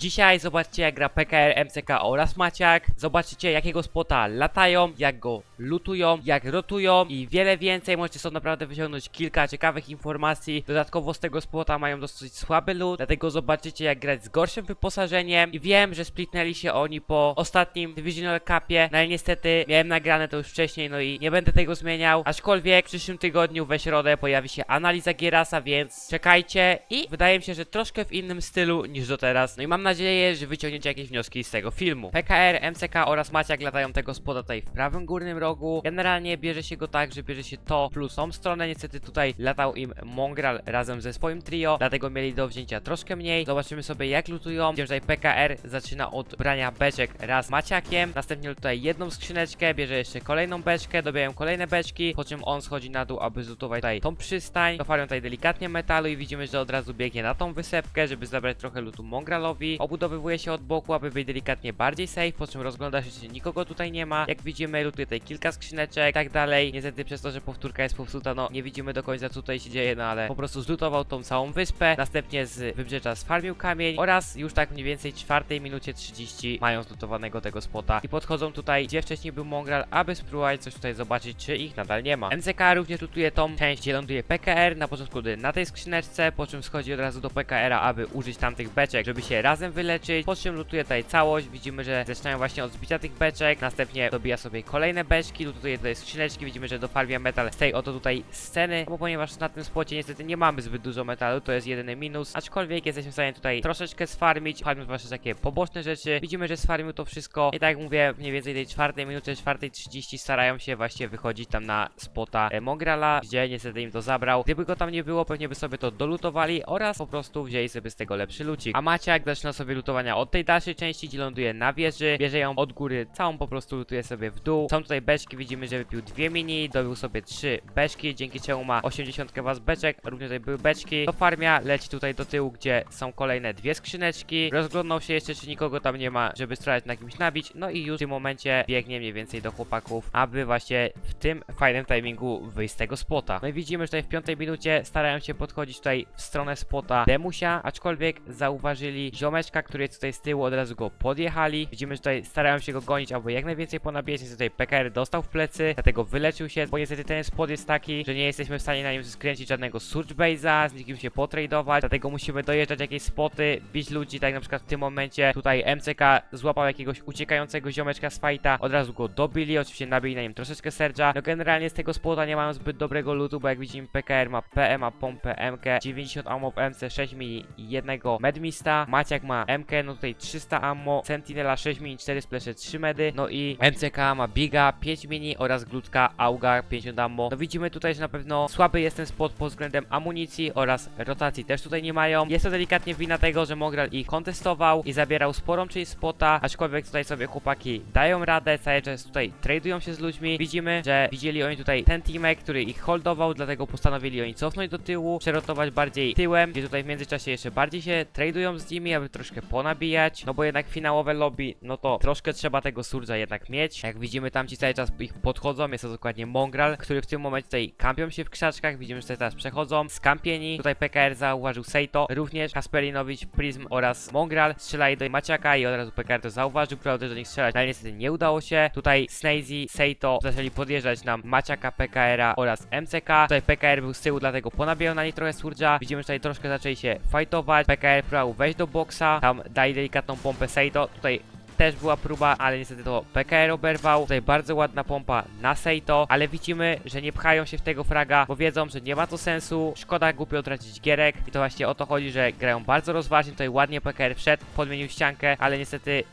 Dzisiaj zobaczcie jak gra PKR, MCK oraz Maciak. Zobaczycie jakiego spota latają, jak go lutują, jak rotują i wiele więcej. Możecie sobie naprawdę wyciągnąć kilka ciekawych informacji. Dodatkowo z tego spota mają dosyć słaby loot, dlatego zobaczycie jak grać z gorszym wyposażeniem. I wiem, że splitnęli się oni po ostatnim Divisional Cupie, no ale niestety miałem nagrane to już wcześniej, no i nie będę tego zmieniał. Aczkolwiek w przyszłym tygodniu we środę pojawi się analiza Gierasa, więc czekajcie i wydaje mi się, że troszkę w innym stylu niż do teraz. No i mam nadzieję, że wyciągniecie jakieś wnioski z tego filmu. PKR, MCK oraz Maciak latają tego spoda tutaj w prawym górnym rogu. Generalnie bierze się go tak, że bierze się to plus tą stronę. Niestety tutaj latał im Mongral razem ze swoim trio, dlatego mieli do wzięcia troszkę mniej. Zobaczymy sobie jak lutują. Widzimy, tutaj PKR zaczyna od brania beczek raz Maciakiem. Następnie tutaj jedną skrzyneczkę, bierze jeszcze kolejną beczkę, dobijają kolejne beczki, po czym on schodzi na dół, aby zlutować tutaj tą przystań. Dofarują tutaj delikatnie metalu i widzimy, że od razu biegnie na tą wysepkę, żeby zabrać trochę lutu Mongralowi. Obudowywuje się od boku, aby być delikatnie bardziej safe, po czym rozgląda się, czy nikogo tutaj nie ma. Jak widzimy, lutuje tutaj kilka skrzyneczek, tak dalej. Niestety przez to, że powtórka jest popsuta, no nie widzimy do końca, co tutaj się dzieje, no ale po prostu zlutował tą całą wyspę. Następnie z wybrzeża sfarmił kamień oraz już tak mniej więcej czwartej minucie 30 mają zlutowanego tego spota i podchodzą tutaj, gdzie wcześniej był Mongral, aby spróbować coś tutaj zobaczyć, czy ich nadal nie ma. MCK również lutuje tą część, gdzie ląduje PKR, na początku na tej skrzyneczce, po czym schodzi od razu do PKR-a, aby użyć tamtych beczek, żeby się razem wyleczyć, po czym lutuje tutaj całość, widzimy, że zaczynają właśnie od zbicia tych beczek, następnie dobija sobie kolejne beczki, lutuje tutaj skrzyneczki, widzimy, że dofarmia metal z tej oto tutaj sceny, bo ponieważ na tym spocie niestety nie mamy zbyt dużo metalu, to jest jedyny minus, aczkolwiek jesteśmy w stanie tutaj troszeczkę sfarmić, farmić właśnie takie poboczne rzeczy, widzimy, że sfarmił to wszystko. I tak jak mówię, mniej więcej tej czwartej minuty, czwartej 30 starają się właśnie wychodzić tam na spota e, Mograla, gdzie niestety im to zabrał, gdyby go tam nie było, pewnie by sobie to dolutowali oraz po prostu wzięli sobie z tego lepszy lucik, a Maciak zaczyna lutowania od tej dalszej części, gdzie ląduje na wieży, bierze ją od góry, całą po prostu lutuje sobie w dół, są tutaj beczki, widzimy, że wypił dwie mini, dobił sobie trzy beczki, dzięki czemu ma 80 was beczek, również tutaj były beczki, do farmia leci tutaj do tyłu, gdzie są kolejne dwie skrzyneczki, rozglądał się jeszcze, czy nikogo tam nie ma, żeby strzelać na kimś nabić, no i już w tym momencie biegnie mniej więcej do chłopaków, aby właśnie w tym fajnym timingu wyjść z tego spota. No i widzimy, że tutaj w piątej minucie starają się podchodzić tutaj w stronę spota Demusia, aczkolwiek zauważyli ziomeczka, który jest tutaj z tyłu, od razu go podjechali. Widzimy, że tutaj starają się go gonić, aby jak najwięcej ponabijać, więc tutaj PKR dostał w plecy, dlatego wyleczył się, bo niestety ten spot jest taki, że nie jesteśmy w stanie na nim skręcić żadnego surge base'a, z nikim się potradować, dlatego musimy dojeżdżać jakieś spoty, bić ludzi, tak na przykład w tym momencie tutaj MCK złapał jakiegoś uciekającego ziomeczka z fighta, od razu go dobili, oczywiście nabili na nim troszeczkę serca. No generalnie z tego spota nie mają zbyt dobrego lootu, bo jak widzimy PKR ma PM, ma pompę MK, 90 ammo MC, 6 mini i jednego medmista, Maciak ma MK, no tutaj 300 ammo, Sentinela 6 mini, 4 splesze, 3 medy, no i MCK ma Biga 5 mini oraz Glutka Auga 50 ammo. No widzimy tutaj, że na pewno słaby jest ten spot pod względem amunicji oraz rotacji też tutaj nie mają. Jest to delikatnie wina tego, że Mogral ich kontestował i zabierał sporą część spota, aczkolwiek tutaj sobie chłopaki dają radę, cały czas tutaj tradują się z ludźmi. Widzimy, że widzieli oni tutaj ten teamek, który ich holdował, dlatego postanowili oni cofnąć do tyłu, przerotować bardziej tyłem, gdzie tutaj w międzyczasie jeszcze bardziej się tradują z nimi, aby troszkę ponabijać, no bo jednak finałowe lobby, no to troszkę trzeba tego surza jednak mieć. Jak widzimy, tam ci cały czas ich podchodzą, jest to dokładnie Mongral, który w tym momencie tutaj kampią się w krzaczkach, widzimy, że tutaj teraz przechodzą, skampieni, tutaj PKR zauważył Seito, również Kaspelinowicz, Prism oraz Mongral, strzelali do Maciaka i od razu PKR to zauważył, próbował też do nich strzelać, ale niestety nie udało się. Tutaj Snazy, Seito zaczęli podjeżdżać nam Maciaka, PKR-a oraz MCK. Tutaj PKR był z tyłu, dlatego ponabijał na nich trochę surge'a. Widzimy, że tutaj troszkę zaczęli się fightować. PKR próbował wejść do boksa, tam dali delikatną pompę Seito. Tutaj też była próba, ale niestety to PKR oberwał. Tutaj bardzo ładna pompa na Seito, ale widzimy, że nie pchają się w tego fraga, bo wiedzą, że nie ma to sensu. Szkoda głupio tracić gierek i to właśnie o to chodzi, że grają bardzo rozważnie. Tutaj ładnie PKR wszedł, podmienił ściankę, ale niestety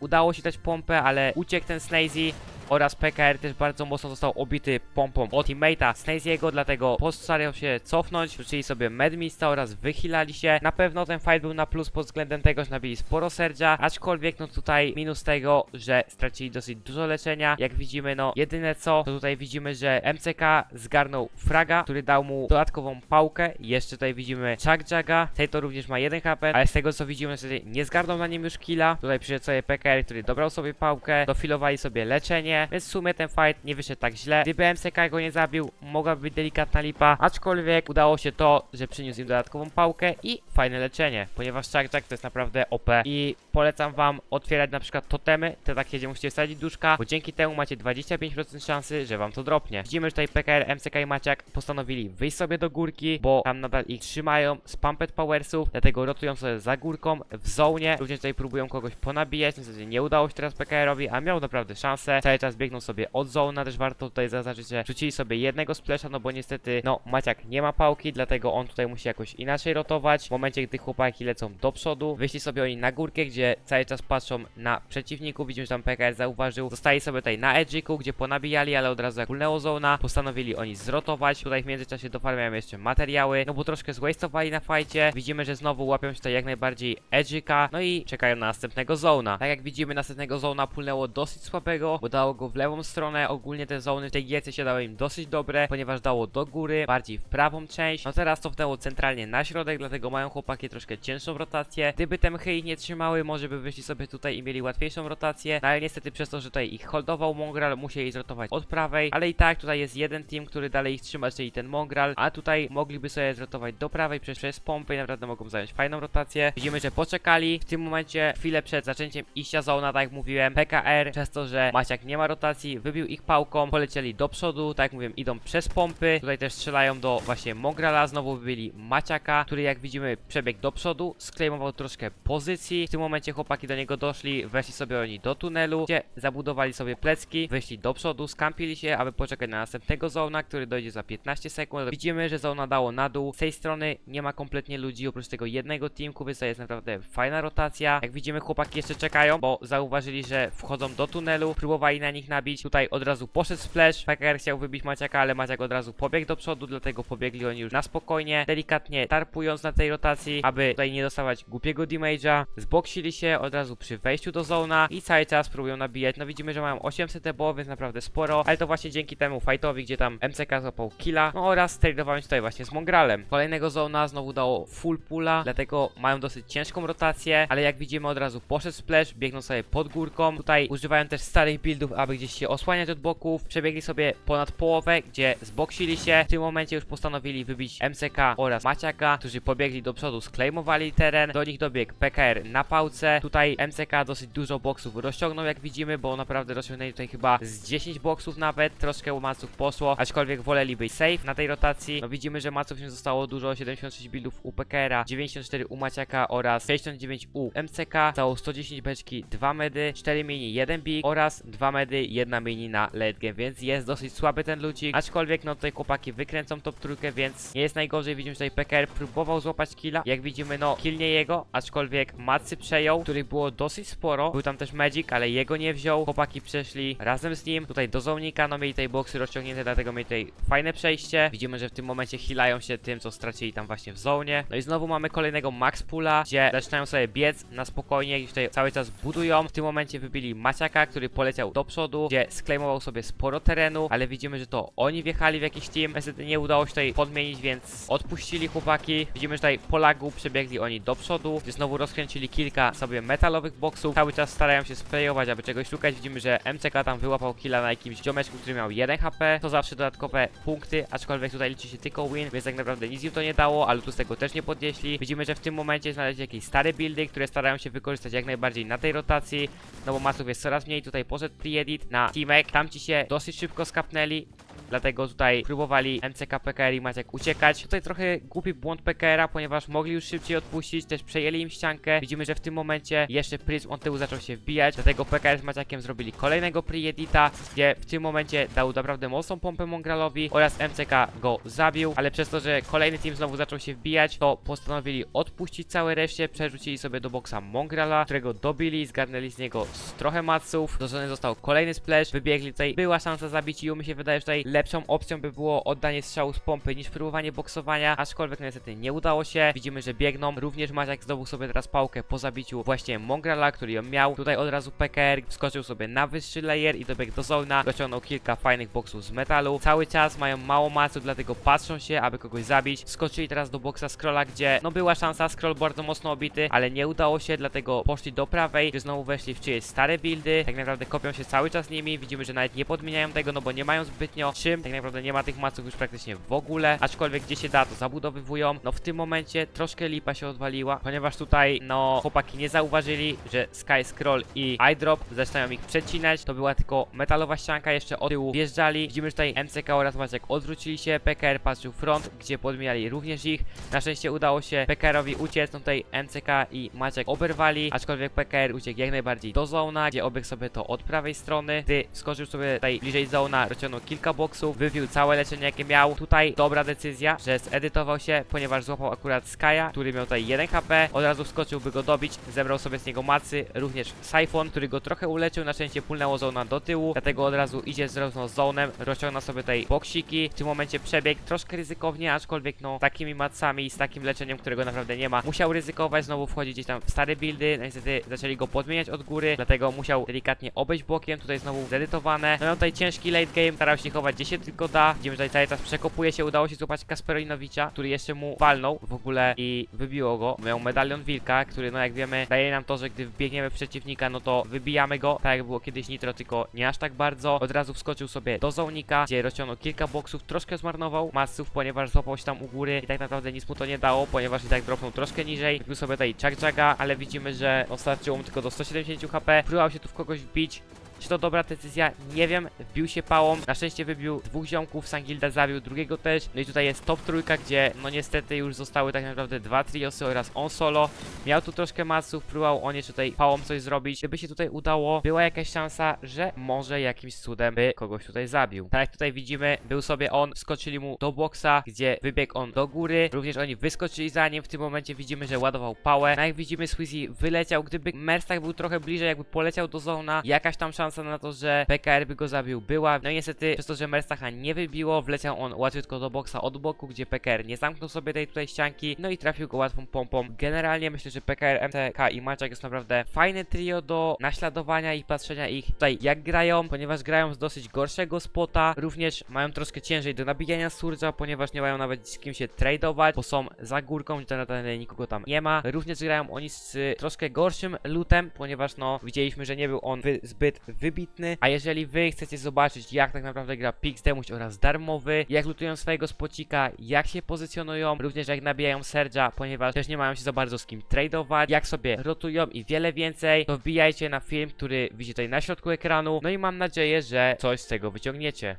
udało się dać pompę, ale uciekł ten Snazy oraz PKR też bardzo mocno został obity pompą od teammate'a Snazy'ego, dlatego postarał się cofnąć, rzucili sobie Medmista oraz wychylali się. Na pewno ten fight był na plus pod względem tego, że nabili sporo serdzia, aczkolwiek no tutaj minus tego, że stracili dosyć dużo leczenia. Jak widzimy, no jedyne co, to tutaj widzimy, że MCK zgarnął fraga, który dał mu dodatkową pałkę. Jeszcze tutaj widzimy Chuck Jaga, tej to również ma 1 HP, ale z tego co widzimy, niestety nie zgarnął na nim już killa. Tutaj przyszedł sobie PKR, który dobrał sobie pałkę, dofilowali sobie leczenie, więc w sumie ten fight nie wyszedł tak źle. Gdyby MCK go nie zabił, mogłaby być delikatna lipa, aczkolwiek udało się to, że przyniósł im dodatkową pałkę i fajne leczenie, ponieważ Chuck Chuck to jest naprawdę OP i polecam wam otwierać na przykład totemy, te takie, gdzie musicie wsadzić duszka, bo dzięki temu macie 25% szansy, że wam to dropnie. Widzimy, że tutaj PKR, MCK i Maciak postanowili wyjść sobie do górki, bo tam nadal ich trzymają z Pumped Powersów, dlatego rotują sobie za górką w zonie, również tutaj próbują kogoś ponabijać, niestety nie udało się teraz PKR-owi, a miał naprawdę szansę, cały czas biegną sobie od zona, też warto tutaj zaznaczyć, że rzucili sobie jednego splasha, no bo niestety, no Maciak nie ma pałki, dlatego on tutaj musi jakoś inaczej rotować, w momencie gdy chłopaki lecą do przodu, wyszli sobie oni na górkę, gdzie cały czas patrzą na przeciwników, widzimy, że tam PKR zauważył, zostali sobie tutaj na edge'iku, gdzie ponabijali, ale od razu jak pulnęło zona, postanowili oni zrotować, tutaj w międzyczasie dofarmiają jeszcze materiały, no bo troszkę zwastowali na fajcie, widzimy, że znowu łapią się tutaj jak najbardziej edge'ika, no i czekają na następnego zona. Tak jak widzimy, następnego zona pulnęło dosyć słabego, bo dało go w lewą stronę, ogólnie te zony w tej gierce się dały im dosyć dobre, ponieważ dało do góry, bardziej w prawą część, no teraz cofnęło centralnie na środek, dlatego mają chłopaki troszkę cięższą rotację, gdyby te mchy ich nie trzymały, może by wyszli sobie tutaj i mieli łatwiejszą rotację, no ale niestety przez to, że tutaj ich holdował Mongral, musieli zrotować od prawej, ale i tak tutaj jest jeden team, który dalej ich trzyma, czyli ten Mongral, a tutaj mogliby sobie zrotować do prawej przez, przez pompy i naprawdę mogą zająć fajną rotację. Widzimy, że poczekali w tym momencie chwilę przed zaczęciem iścia zona, tak jak mówiłem, PKR przez to, że Maciak nie ma rotacji, wybił ich pałką, polecieli do przodu, tak jak mówiłem, idą przez pompy, tutaj też strzelają do właśnie Mongrala, znowu wybili Maciaka, który jak widzimy przebiegł do przodu, sklejmował troszkę pozycji, w tym momencie chłopaki do niego doszli, weszli sobie oni do tunelu, gdzie zabudowali sobie plecki, wyszli do przodu, skampili się, aby poczekać na następnego zona, który dojdzie za 15 sekund. Widzimy, że zona dało na dół, z tej strony nie ma kompletnie ludzi, oprócz tego jednego teamku, więc to jest naprawdę fajna rotacja. Jak widzimy chłopaki jeszcze czekają, bo zauważyli, że wchodzą do tunelu, próbowali na nich nabić, tutaj od razu poszedł splash, PKR chciał wybić Maciaka, ale Maciak od razu pobiegł do przodu, dlatego pobiegli oni już na spokojnie, delikatnie tarpując na tej rotacji, aby tutaj nie dostawać głupiego damage'a. Zboksili się od razu przy wejściu do zona i cały czas próbują nabijać. No widzimy, że mają 800 EBO, więc naprawdę sporo, ale to właśnie dzięki temu fightowi, gdzie tam MCK złapał killa, no oraz tradowałem tutaj właśnie z Mongralem. Kolejnego zona znowu dało full pula, dlatego mają dosyć ciężką rotację, ale jak widzimy od razu poszedł splash, biegną sobie pod górką. Tutaj używają też starych buildów, aby gdzieś się osłaniać od boków. Przebiegli sobie ponad połowę, gdzie zboksili się. W tym momencie już postanowili wybić MCK oraz Maciaka, którzy pobiegli do przodu, sklejmowali teren. Do nich dobiegł PKR na pałce. Tutaj MCK dosyć dużo boksów rozciągnął, jak widzimy, bo naprawdę rozciągnęli tutaj chyba z 10 boksów nawet. Troszkę maców poszło, aczkolwiek woleli być safe na tej rotacji. No widzimy, że maców nie zostało dużo, 76 buildów u PKR-a, 94 u Maciaka oraz 69 u MCK. Zostało 110 beczki, 2 medy, 4 mini, 1 big oraz 2 medy, 1 mini na late game, więc jest dosyć słaby ten lucik. Aczkolwiek no tutaj chłopaki wykręcą top trójkę, więc nie jest najgorzej. Widzimy, tutaj PKR próbował złapać killa. Jak widzimy, no kill nie jego, aczkolwiek macy przejął, których było dosyć sporo. Był tam też Magic, ale jego nie wziął. Chłopaki przeszli razem z nim tutaj do zonika, no mieli tej boksy rozciągnięte, dlatego mieli tutaj fajne przejście. Widzimy, że w tym momencie healają się tym, co stracili tam właśnie w zonie. No i znowu mamy kolejnego max pula, gdzie zaczynają sobie biec na spokojnie, gdzieś tutaj cały czas budują. W tym momencie wybili Maciaka, który poleciał do przodu, gdzie sklejmował sobie sporo terenu, ale widzimy, że to oni wjechali w jakiś team. Niestety nie udało się tutaj podmienić, więc odpuścili chłopaki. Widzimy, że tutaj po lagu przebiegli oni do przodu, gdzie znowu rozkręcili kilka sobie metalowych boksów. Cały czas starają się sprayować, aby czegoś szukać. Widzimy, że MCK tam wyłapał killa na jakimś ziomeczku, który miał 1 HP. To zawsze dodatkowe punkty, aczkolwiek tutaj liczy się tylko win, więc tak naprawdę nic im to nie dało, ale tu z tego też nie podnieśli. Widzimy, że w tym momencie znaleźli jakieś stare buildy, które starają się wykorzystać jak najbardziej na tej rotacji, no bo masów jest coraz mniej. Tutaj poszedł pre-edit na teamek, tam ci się dosyć szybko skapnęli. Dlatego tutaj próbowali MCK PKR i Maciek uciekać. Tutaj trochę głupi błąd PKR-a, ponieważ mogli już szybciej odpuścić, też przejęli im ściankę. Widzimy, że w tym momencie jeszcze Prism od tyłu zaczął się wbijać, dlatego PKR z Maciakiem zrobili kolejnego pre-edita, gdzie w tym momencie dał naprawdę mocną pompę Mongralowi oraz MCK go zabił, ale przez to, że kolejny team znowu zaczął się wbijać, to postanowili odpuścić całe reszcie, przerzucili sobie do boksa Mongrala, którego dobili, zgarnęli z niego trochę maców, dożony został kolejny splash, wybiegli tutaj, była szansa zabić i mi się wydaje, że tutaj lepszą opcją by było oddanie strzału z pompy niż próbowanie boksowania, aczkolwiek no niestety nie udało się. Widzimy, że biegną. Również Maciek zdobył sobie teraz pałkę po zabiciu właśnie Mongrala, który ją miał. Tutaj od razu PKR wskoczył sobie na wyższy layer i dobiegł do zona. Dociągnął kilka fajnych boksów z metalu. Cały czas mają mało macu, dlatego patrzą się, aby kogoś zabić. Wskoczyli teraz do boksa Scrolla, gdzie no była szansa, Scroll bardzo mocno obity, ale nie udało się, dlatego poszli do prawej, gdzie znowu weszli w czyjeś stare buildy. Tak naprawdę kopią się cały czas nimi. Widzimy, że nawet nie podmieniają tego, no bo nie mają zbytnio czym. Tak naprawdę nie ma tych maców już praktycznie w ogóle. Aczkolwiek gdzie się da, to zabudowywują. No w tym momencie troszkę lipa się odwaliła, ponieważ tutaj no chłopaki nie zauważyli, że Sky Scroll i iDrop zaczynają ich przecinać. To była tylko metalowa ścianka, jeszcze od tyłu wjeżdżali. Widzimy, że tutaj MCK oraz Maciek odwrócili się. PKR patrzył front, gdzie podmijali również ich. Na szczęście udało się PKR-owi uciec. No tutaj MCK i Maciek oberwali, aczkolwiek PKR uciekł jak najbardziej do zona, gdzie obiegł sobie to od prawej strony. Gdy skoczył sobie tutaj bliżej zona, rozciągnął kilka boksów, wywił całe leczenie jakie miał. Tutaj dobra decyzja, że zedytował się, ponieważ złapał akurat Skya, który miał tutaj 1 HP. Od razu wskoczył, by go dobić. Zebrał sobie z niego macy, również Syphon, który go trochę uleczył. Na szczęście pulnęło zona do tyłu, dlatego od razu idzie z rozną zonem, rozciągnął sobie tutaj boksiki. W tym momencie przebieg troszkę ryzykownie, aczkolwiek no takimi macami i z takim leczeniem, którego naprawdę nie ma, musiał ryzykować, znowu wchodzić gdzieś tam w stare buildy. No niestety zaczęli go podmieniać od góry, dlatego musiał delikatnie obejść bokiem. Tutaj znowu zedytowane. No tutaj ciężki late game, starał się chować gdzie się tylko da. Widzimy, że cały czas przekopuje się, udało się złapać Kasperoinowicza, który jeszcze mu walnął w ogóle i wybiło go. Miał medalion wilka, który no jak wiemy daje nam to, że gdy wbiegniemy przeciwnika, no to wybijamy go, tak jak było kiedyś Nitro, tylko nie aż tak bardzo. Od razu wskoczył sobie do zonika, gdzie rozciągnął kilka boksów, troszkę zmarnował masów, ponieważ złapał się tam u góry i tak naprawdę nic mu to nie dało, ponieważ i tak dropnął troszkę niżej. Wbił sobie tutaj Chuck Jaga, ale widzimy, że ostarczyło mu tylko do 170 HP. Próbował się tu w kogoś wbić, czy to dobra decyzja? Nie wiem. Wbił się pałą. Na szczęście wybił dwóch ziomków. Sangilda zabił drugiego też. No i tutaj jest top trójka, gdzie no niestety już zostały tak naprawdę dwa triosy oraz on solo. Miał tu troszkę masów, próbował on jeszcze tutaj pałą coś zrobić. Gdyby się tutaj udało, była jakaś szansa, że może jakimś cudem by kogoś tutaj zabił. Tak jak tutaj widzimy, był sobie on, skoczyli mu do boksa, gdzie wybiegł on do góry. Również oni wyskoczyli za nim. W tym momencie widzimy, że ładował pałę. No jak widzimy, Swizzy wyleciał. Gdyby Merstak był trochę bliżej, jakby poleciał do zona, jakaś tam szansa na to, że PKR by go zabił była. No niestety, przez to, że Merstacha nie wybiło, wleciał on łatwiutko do boksa od boku, gdzie PKR nie zamknął sobie tej tutaj ścianki, no i trafił go łatwą pompą. Generalnie myślę, że PKR, MTK i Maciak jest naprawdę fajne trio do naśladowania i patrzenia ich tutaj jak grają, ponieważ grają z dosyć gorszego spota, również mają troszkę ciężej do nabijania surge'a, ponieważ nie mają nawet z kim się tradeować, bo są za górką, gdzie tak naprawdę nikogo tam nie ma. Również grają oni z troszkę gorszym lutem, ponieważ no widzieliśmy, że nie był on wy zbyt wybitny, a jeżeli wy chcecie zobaczyć jak tak naprawdę gra Pix Demuś oraz darmowy, jak lutują swojego spocika, jak się pozycjonują, również jak nabijają Serge'a, ponieważ też nie mają się za bardzo z kim tradeować, jak sobie rotują i wiele więcej, to wbijajcie na film, który widzicie tutaj na środku ekranu, no i mam nadzieję, że coś z tego wyciągniecie.